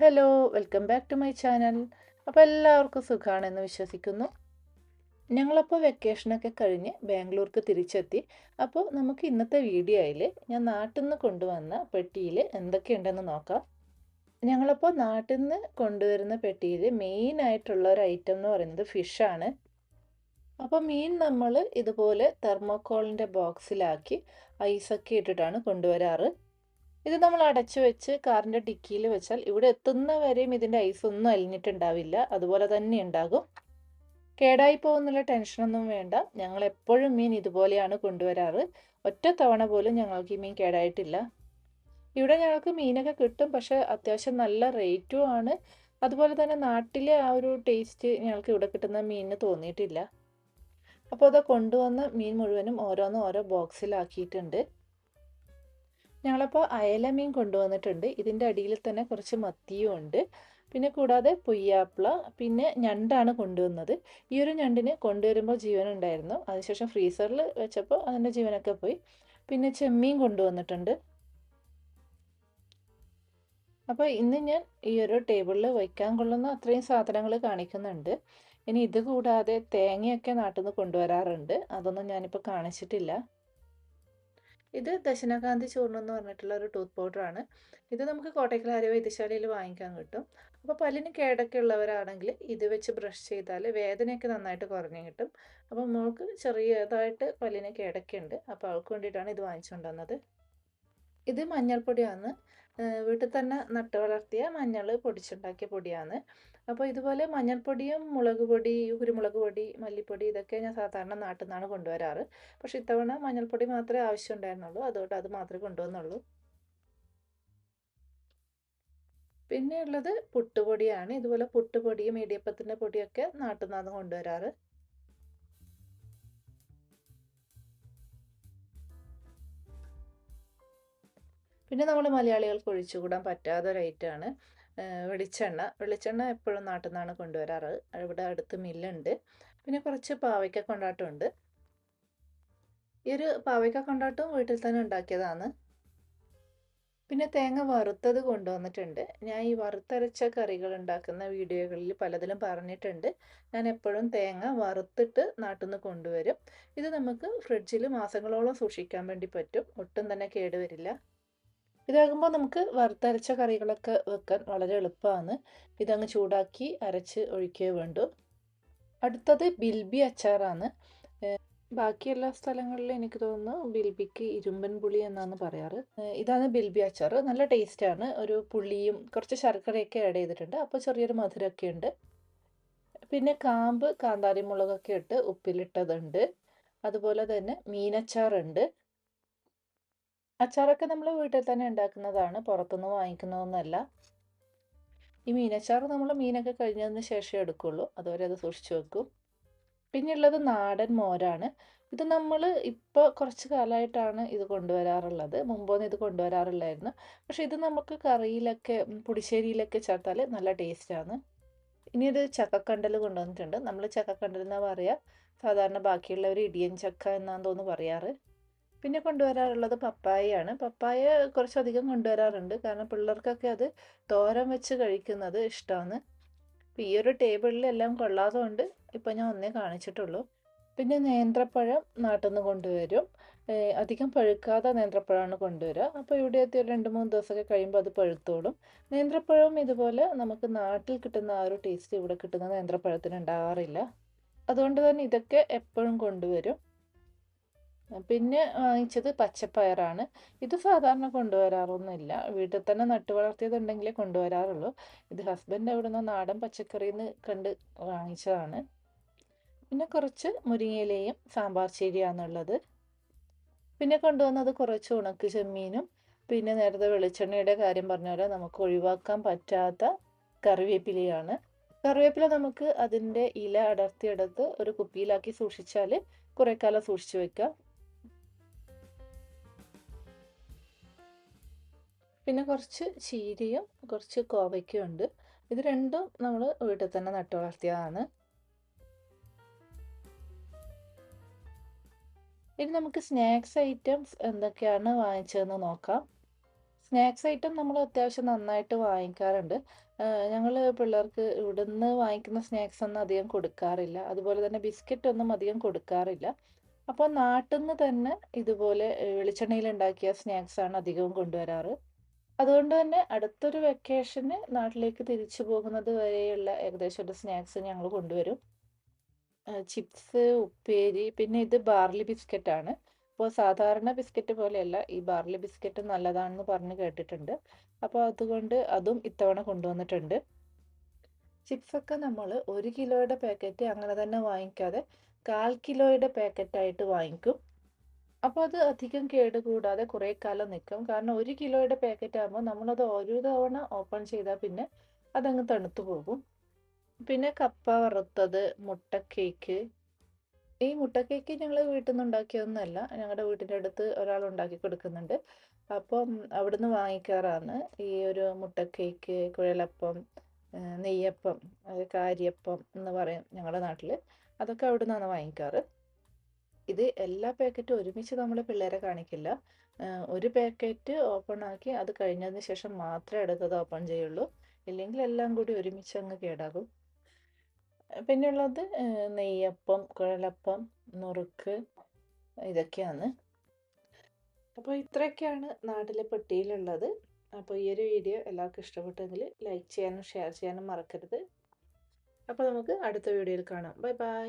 Hello welcome back to my channel അപ്പോൾ എല്ലാവർക്കും സുഖമാണെന്ന് വിശ്വസിക്കുന്നു. ഞങ്ങളപ്പോൾ വെക്കേഷനൊക്കെ കഴിഞ്ഞ് ബാംഗ്ലൂർക്ക് തിരിച്ചെത്തി. അപ്പോൾ നമുക്ക് ഇന്നത്തെ വീഡിയോയിൽ ഞാൻ നാട്ടിൽ നിന്ന് കൊണ്ടുവന്ന പെട്ടിയിൽ എന്തൊക്കെയുണ്ടെന്ന് നോക്കാം. ഞങ്ങളപ്പോൾ നാട്ടിൽ നിന്ന് കൊണ്ടുവരുന്ന പെട്ടിയിൽ മെയിൻ ആയിട്ടുള്ള ഒരു ഐറ്റം എന്ന് പറയുന്നത് ഫിഷാണ് അപ്പോൾ മീൻ നമ്മൾ ഇതുപോലെ തെർമോക്കോളിന്റെ ബോക്സിലാക്കി ഐസൊക്കെ ഇട്ടിട്ടാണ് കൊണ്ടുവരാറ്. ഇത് നമ്മൾ അടച്ചു വെച്ച് കാറിന്റെ ഡിക്കിയിൽ വെച്ചാൽ ഇവിടെ എത്തുന്നവരെയും ഇതിന്റെ ഐസ് ഒന്നും അലിഞ്ഞിട്ടുണ്ടാവില്ല. അതുപോലെ തന്നെ ഉണ്ടാകും. കേടായി പോകുന്നുള്ള ടെൻഷനൊന്നും വേണ്ട. ഞങ്ങൾ എപ്പോഴും മീൻ ഇതുപോലെയാണ് കൊണ്ടുവരാറ്. ഒറ്റ തവണ പോലും ഞങ്ങൾക്ക് ഈ മീൻ കേടായിട്ടില്ല. ഇവിടെ ഞങ്ങൾക്ക് മീനൊക്കെ കിട്ടും പക്ഷേ അത്യാവശ്യം നല്ല റേറ്റും ആണ്. അതുപോലെ തന്നെ നാട്ടിലെ ആ ഒരു ടേസ്റ്റ് ഞങ്ങൾക്ക് ഇവിടെ കിട്ടുന്ന മീനിന് തോന്നിയിട്ടില്ല. അപ്പോൾ അത് കൊണ്ടുവന്ന മീൻ മുഴുവനും ഓരോന്നും ഓരോ ബോക്സിലാക്കിയിട്ടുണ്ട് ഞങ്ങളപ്പോൾ അയല മീൻ കൊണ്ടുവന്നിട്ടുണ്ട്. ഇതിന്റെ അടിയിൽ തന്നെ കുറച്ച് മത്തിയും ഉണ്ട്. പിന്നെ കൂടാതെ പുയ്യാപ്പിള പിന്നെ ഞണ്ടാണ് കൊണ്ടുവന്നത്. ഈ ഒരു ഞണ്ടിന് കൊണ്ടുവരുമ്പോൾ ജീവനുണ്ടായിരുന്നു. അതിനുശേഷം ഫ്രീസറിൽ വെച്ചപ്പോൾ അതിന്റെ ജീവനൊക്കെ പോയി. പിന്നെ ചെമ്മീൻ കൊണ്ടുവന്നിട്ടുണ്ട്. അപ്പോൾ ഇന്ന് ഞാൻ ഈ ഒരു ടേബിളിൽ വയ്ക്കാൻ കൊള്ളുന്ന അത്രയും സാധനങ്ങൾ കാണിക്കുന്നുണ്ട്. ഇനി ഇത് കൂടാതെ തേങ്ങയൊക്കെ നാട്ടിൽ നിന്ന് കൊണ്ടുവരാറുണ്ട്. അതൊന്നും ഞാനിപ്പോൾ കാണിച്ചിട്ടില്ല. ഇത് ദശനകാന്തി ചൂർണം എന്ന് പറഞ്ഞിട്ടുള്ള ഒരു ടൂത്ത് പൗഡറാണ് ഇത് നമുക്ക് കോട്ടയ്ക്കൽ ആര്യ വൈദ്യശാലയിൽ വാങ്ങിക്കാൻ കിട്ടും. അപ്പോൾ പല്ലിന് കേടൊക്കെ ഉള്ളവരാണെങ്കിൽ ഇത് വെച്ച് ബ്രഷ് ചെയ്താൽ വേദനയൊക്കെ നന്നായിട്ട് കുറഞ്ഞു കിട്ടും. അപ്പോൾ മോൾക്ക് ചെറിയതായിട്ട് പല്ലിന് കേടൊക്കെ ഉണ്ട് അപ്പോൾ അവൾക്ക് വേണ്ടിയിട്ടാണ് ഇത് വാങ്ങിച്ചുകൊണ്ട് വന്നത്. ഇത് മഞ്ഞൾപ്പൊടിയാണ്. വീട്ടിൽ തന്നെ നട്ട് വളർത്തിയ മഞ്ഞൾ പൊടിച്ചുണ്ടാക്കിയ പൊടിയാണ്. അപ്പോൾ ഇതുപോലെ മഞ്ഞൾപ്പൊടിയും മുളക് പൊടി കുരുമുളക് പൊടി മല്ലിപ്പൊടി ഇതൊക്കെ ഞാൻ സാധാരണ നാട്ടിൽ നിന്നാണ് കൊണ്ടുവരാറ്. പക്ഷെ ഇത്തവണ മഞ്ഞൾപ്പൊടി മാത്രമേ ആവശ്യം ഉണ്ടായിരുന്നുള്ളൂ അതുകൊണ്ട് അത് മാത്രമേ കൊണ്ടുവന്നുള്ളൂ. പിന്നെ ഉള്ളത് പുട്ടുപൊടിയാണ്. ഇതുപോലെ പുട്ടുപൊടിയും ഇടിയപ്പത്തിന്റെ പൊടിയൊക്കെ നാട്ടിൽ നിന്നാണ് കൊണ്ടുവരാറ്. പിന്നെ നമ്മൾ മലയാളികൾക്ക് ഒഴിച്ചുകൂടാൻ പറ്റാത്ത ഒരു ഐറ്റമാണ്. വെളിച്ചെണ്ണ. വെളിച്ചെണ്ണ എപ്പോഴും നാട്ടിൽ നിന്നാണ് കൊണ്ടുവരാറ്. ഇവിടെ അടുത്ത് മില്ലുണ്ട്. പിന്നെ കുറച്ച് പാവയ്ക്ക കൊണ്ടാട്ടമുണ്ട്. ഈ ഒരു പാവയ്ക്ക കൊണ്ടാട്ടവും വീട്ടിൽ തന്നെ ഉണ്ടാക്കിയതാണ്. പിന്നെ തേങ്ങ വറുത്തത് കൊണ്ടുവന്നിട്ടുണ്ട്. ഞാൻ ഈ വറുത്തരച്ച കറികൾ ഉണ്ടാക്കുന്ന വീഡിയോകളിൽ പലതിലും പറഞ്ഞിട്ടുണ്ട്. ഞാൻ എപ്പോഴും തേങ്ങ വറുത്തിട്ട് നാട്ടിൽ നിന്ന് കൊണ്ടുവരും. ഇത് നമുക്ക് ഫ്രിഡ്ജിൽ മാസങ്ങളോളം സൂക്ഷിക്കാൻ വേണ്ടി പറ്റും. ഒട്ടും തന്നെ കേടുവരില്ല. ഇതാകുമ്പോൾ നമുക്ക് വറുത്തരച്ച കറികളൊക്കെ വെക്കാൻ വളരെ എളുപ്പമാണ് ഇതങ്ങ് ചൂടാക്കി അരച്ച് ഒഴിക്കുക വേണ്ടു. അടുത്തത് ബിൽബി അച്ചാറാണ്. ബാക്കി എല്ലാ സ്ഥലങ്ങളിലും എനിക്ക് തോന്നുന്നു ബിൽബിക്ക് ഇരുമ്പൻ പുളി എന്നാണ് പറയാറ്. ഇതാണ് ബിൽബി അച്ചാർ. നല്ല ടേസ്റ്റാണ്. ഒരു പുളിയും കുറച്ച് ശർക്കരയൊക്കെ ആഡ് ചെയ്തിട്ടുണ്ട്. അപ്പോൾ ചെറിയൊരു മധുരമൊക്കെ ഉണ്ട്. പിന്നെ കാമ്പ് കാന്താരി മുളകൊക്കെ ഇട്ട് ഉപ്പിലിട്ടതുണ്ട്. അതുപോലെ തന്നെ മീനച്ചാറുണ്ട്. അച്ചാറൊക്കെ നമ്മൾ വീട്ടിൽ തന്നെ ഉണ്ടാക്കുന്നതാണ്. പുറത്തുനിന്ന് വാങ്ങിക്കുന്നതൊന്നുമല്ല ഈ മീനച്ചാർ നമ്മൾ മീനൊക്കെ കഴിഞ്ഞതിന് ശേഷമേ എടുക്കുള്ളൂ. അതുവരെ അത് സൂക്ഷിച്ചു വെക്കും. പിന്നെ ഉള്ളത് നാടൻ മോരാണ്. ഇത് നമ്മൾ ഇപ്പോൾ കുറച്ച് കാലമായിട്ടാണ് ഇത് കൊണ്ടുവരാറുള്ളത്. മുമ്പൊന്നും ഇത് കൊണ്ടുവരാറില്ലായിരുന്നു. പക്ഷേ ഇത് നമുക്ക് കറിയിലൊക്കെ പുളിശ്ശേരിയിലൊക്കെ ചേർത്താൽ നല്ല ടേസ്റ്റാണ്. ഇനി ഇത് ചക്കക്കണ്ടൽ കൊണ്ടുവന്നിട്ടുണ്ട്. നമ്മൾ ചക്കക്കണ്ടൽ എന്നാണ് പറയുക സാധാരണ ബാക്കിയുള്ളവർ ഇടിയൻ ചക്ക എന്നാന്ന് തോന്നുന്നു പറയാറ്. പിന്നെ കൊണ്ടുവരാറുള്ളത് പപ്പായയാണ്. പപ്പായ കുറച്ചധികം കൊണ്ടുവരാറുണ്ട്. കാരണം പിള്ളേർക്കൊക്കെ അത് തോരൻ വെച്ച് കഴിക്കുന്നത് ഇഷ്ടമാണ് ഈ ഒരു ടേബിളിൽ എല്ലാം കൊള്ളാതെ കൊണ്ട് ഇപ്പം ഞാൻ ഒന്നേ കാണിച്ചിട്ടുള്ളൂ. പിന്നെ നേന്ത്രപ്പഴം നാട്ടിൽ നിന്ന് കൊണ്ടുവരും അധികം പഴുക്കാതെ നേന്ത്രപ്പഴമാണ് കൊണ്ടുവരിക അപ്പോൾ ഇവിടെ എത്തി രണ്ട് മൂന്ന് ദിവസമൊക്കെ കഴിയുമ്പോൾ അത് പഴുത്തോളും. നേന്ത്രപ്പഴവും ഇതുപോലെ നമുക്ക് നാട്ടിൽ കിട്ടുന്ന ആ ഒരു ടേസ്റ്റ് ഇവിടെ കിട്ടുന്ന നേന്ത്രപ്പഴത്തിന് ഉണ്ടാകാറില്ല അതുകൊണ്ട് തന്നെ ഇതൊക്കെ എപ്പോഴും കൊണ്ടുവരും. പിന്നെ വാങ്ങിച്ചത് പച്ചപ്പയറാണ്. ഇത് സാധാരണ കൊണ്ടുവരാറൊന്നുമില്ല. വീട്ടിൽ തന്നെ നട്ടു വളർത്തിയതുണ്ടെങ്കിലേ കൊണ്ടുവരാറുള്ളൂ. ഇത് ഹസ്ബൻഡ് അവിടെ നിന്ന് നാടൻ പച്ചക്കറിന്ന് കണ്ട് വാങ്ങിച്ചതാണ്. പിന്നെ കുറച്ച് മുരിങ്ങയിലയും സാമ്പാർ ചേരിയാണുള്ളത് പിന്നെ കൊണ്ടുവന്നത് കുറച്ച് ഉണക്ക് ചെമ്മീനും പിന്നെ നേരത്തെ വെളിച്ചെണ്ണയുടെ കാര്യം പറഞ്ഞ പോലെ നമുക്ക് ഒഴിവാക്കാൻ പറ്റാത്ത കറിവേപ്പിലയാണ്. കറിവേപ്പില നമുക്ക് അതിന്റെ ഇല അടർത്തിയെടുത്ത് ഒരു കുപ്പിയിലാക്കി സൂക്ഷിച്ചാൽ കുറേ കാലം സൂക്ഷിച്ചു വെക്കാം. പിന്നെ കുറച്ച് ചീരയും കുറച്ച് കോവയ്ക്കും ഉണ്ട്. ഇത് രണ്ടും നമ്മൾ വീട്ടിൽ തന്നെ നട്ടു വളർത്തിയതാണ്. ഇനി നമുക്ക് സ്നാക്സ് ഐറ്റംസ് എന്തൊക്കെയാണ് വാങ്ങിച്ചതെന്ന് നോക്കാം. സ്നാക്സ് ഐറ്റം നമ്മൾ അത്യാവശ്യം നന്നായിട്ട് വാങ്ങിക്കാറുണ്ട്. ഞങ്ങൾ പിള്ളേർക്ക് ഇവിടുന്ന് വാങ്ങിക്കുന്ന സ്നാക്സ് ഒന്നും അധികം കൊടുക്കാറില്ല. അതുപോലെ തന്നെ ബിസ്ക്കറ്റ് ഒന്നും അധികം കൊടുക്കാറില്ല. അപ്പോൾ നാട്ടിൽ നിന്ന് തന്നെ ഇതുപോലെ വെളിച്ചെണ്ണയിൽ ഉണ്ടാക്കിയ സ്നാക്സ് ആണ് അധികവും കൊണ്ടുവരാറ്. അതുകൊണ്ട് തന്നെ അടുത്തൊരു വെക്കേഷന് നാട്ടിലേക്ക് തിരിച്ചു പോകുന്നത് വരെയുള്ള ഏകദേശം ഒരു സ്നാക്സ് ഞങ്ങൾ കൊണ്ടുവരും. ചിപ്സ് ഉപ്പേരി പിന്നെ ഇത് ബാർലി ബിസ്ക്കറ്റ് ആണ്. അപ്പോൾ സാധാരണ ബിസ്ക്കറ്റ് പോലെയല്ല ഈ ബാർലി ബിസ്ക്കറ്റ് നല്ലതാണെന്ന് പറഞ്ഞ് കേട്ടിട്ടുണ്ട്. അപ്പോൾ അതുകൊണ്ട് അതും ഇത്തവണ കൊണ്ടുവന്നിട്ടുണ്ട്. ചിപ്സൊക്കെ നമ്മൾ ഒരു കിലോയുടെ പാക്കറ്റ് അങ്ങനെ തന്നെ വാങ്ങിക്കാതെ കാൽ കിലോയുടെ പാക്കറ്റായിട്ട് വാങ്ങിക്കും. അപ്പോൾ അത് അധികം കേട് കൂടാതെ കുറേ കാലം നിൽക്കും കാരണം ഒരു കിലോയുടെ പാക്കറ്റ് ആകുമ്പോൾ നമ്മളത് ഒരു തവണ ഓപ്പൺ ചെയ്താൽ പിന്നെ അതങ്ങ് തണുത്തു പോകും. പിന്നെ കപ്പ വറുത്തത് മുട്ട കേക്ക്. ഈ മുട്ട കേക്ക് ഞങ്ങൾ വീട്ടിൽ നിന്ന് ഉണ്ടാക്കിയതൊന്നുമല്ല ഞങ്ങളുടെ വീട്ടിന്റെ അടുത്ത് ഒരാൾ ഉണ്ടാക്കി കൊടുക്കുന്നുണ്ട്. അപ്പം അവിടുന്ന് വാങ്ങിക്കാറാണ് ഈ ഒരു മുട്ട കേക്ക് കുഴലപ്പം നെയ്യപ്പം കാരിയപ്പം എന്ന് പറയും ഞങ്ങളുടെ നാട്ടിൽ അതൊക്കെ അവിടെ നിന്നാണ് വാങ്ങിക്കാറ്. ഇത് എല്ലാ പാക്കറ്റും ഒരുമിച്ച് നമ്മൾ പിള്ളേരെ കാണിക്കില്ല. ഒരു പാക്കറ്റ് ഓപ്പൺ ആക്കി അത് കഴിഞ്ഞതിന് ശേഷം മാത്രമേ അടുത്തത് ഓപ്പൺ ചെയ്യുള്ളൂ. ഇല്ലെങ്കിൽ എല്ലാം കൂടി ഒരുമിച്ച് അങ്ങ് കേടാകും. പിന്നെയുള്ളത് നെയ്യപ്പം കുഴലപ്പം നുറുക്ക് ഇതൊക്കെയാണ്. അപ്പോൾ ഇത്രയൊക്കെയാണ് നാട്ടിലെ പെട്ടിയിലുള്ളത്. അപ്പോൾ ഈ ഒരു വീഡിയോ എല്ലാവർക്കും ഇഷ്ടപ്പെട്ടെങ്കിൽ ലൈക്ക് ചെയ്യാനും ഷെയർ ചെയ്യാനും മറക്കരുത്. അപ്പോൾ നമുക്ക് അടുത്ത വീഡിയോയിൽ കാണാം. Bye bye.